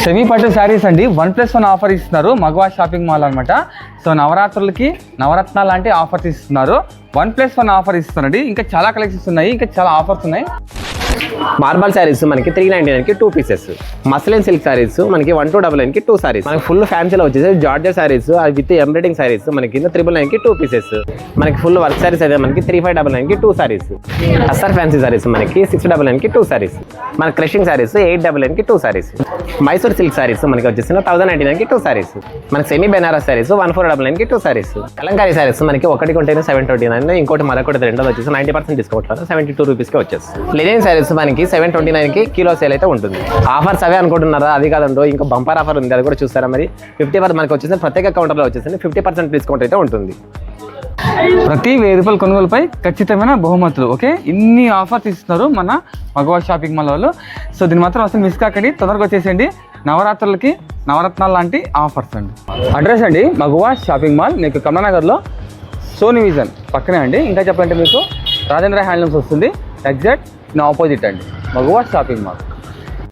Semi పట్టు శారీస్ అండి. One plus one offer ఇస్తున్నారు. మగవా షాపింగ్ మాల్ అనమాట సో నవరాత్రులకి నవరత్నాలు లాంటి ఆఫర్స్ ఇస్తున్నారు. వన్ ప్లస్ వన్ ఆఫర్ ఇస్తున్నారండి. ఇంకా చాలా కలెక్షన్స్ ఉన్నాయి. ఇంకా చాలా ఆఫర్స్ ఉన్నాయి. మార్బల్ శారీస్ మనకి త్రీ నైన్టీ నైన్కి two pieces muslin silk sarees మనకి వన్ టూ డబల్ నైన్కి టూ శారీస్ మనకి ఫుల్ ఫ్యాన్సీలో వచ్చేసి జార్జర్ శారీస్ అవి విత్ ఎంబ్రాయిడింగ్ శారీస్ మనకి కింద త్రిబుల్ నైన్కి టూ పీసెస్ మనకి ఫుల్ వర్క్ శారీస్ అయితే మనకి త్రీ ఫైవ్ డబల్ నైన్కి టూ శారీస్ అస్సర్ ఫ్యాన్సీ శారీస్ మనకి సిక్స్ డబల్ నైన్కి టూ శారీస్ మన క్రషింగ్ శారీస్ ఎయిట్ డబల్ నైన్కి two sarees Mysore silk sarees మనకి వచ్చేసి థౌసండ్ నైన్టీ నైన్కి టూ శారీస్ మనకి semi Banaras sarees one four double నైన్కి టూ శారీస్ కలంకారీ శారీస్ మనకి ఒకటి కొంటేనే సెవెన్ ట్వంటీ నైన్ ఇంకోటి మరొకటి రెండోది వచ్చేసి ninety percent discount seventy two రూపీస్కి వచ్చేసి లెనిన్ శారీస్ మనకి సెవెన్ ట్వంటీ నైన్కి కిలో సేల్ అయితే ఉంటుంది. ఆఫర్స్ అవే అనుకుంటున్నారా? అది కాదండో ఇంకా బంపర్ ఆఫర్ ఉంది అది కూడా చూస్తారా మరి? ఫిఫ్టీ పర్సెంట్ మనకి వచ్చేసి ప్రత్యేక కౌంటర్లో వచ్చేసి ఫిఫ్టీ పర్సెంట్ డిస్కౌంట్ అయితే ఉంటుంది. ప్రతి వెయ్యి రూపాయల కొనుగోలుపై ఖచ్చితమైన బహుమతులు ఓకే? ఇన్ని ఆఫర్స్ ఇస్తున్నారు మన మగవా షాపింగ్ మాల్ వాళ్ళు. సో దీన్ని మాత్రం అసలు మిస్ కాకండి తొందరగా వచ్చేసేయండి. నవరాత్రులకి నవరత్నాలు లాంటి ఆఫర్స్ అండి. అడ్రస్ అండి మగవా షాపింగ్ మాల్ మీకు కమలానగర్లో సోనీ విజన్ పక్కనే అండి. ఇంకా చెప్పాలంటే మీకు రాజేంద్ర హ్యాండ్లూమ్స్ వస్తుంది. ఎగ్జాక్ట్ నా ఆపోజిట్ అండి మగవా షాపింగ్ మాల్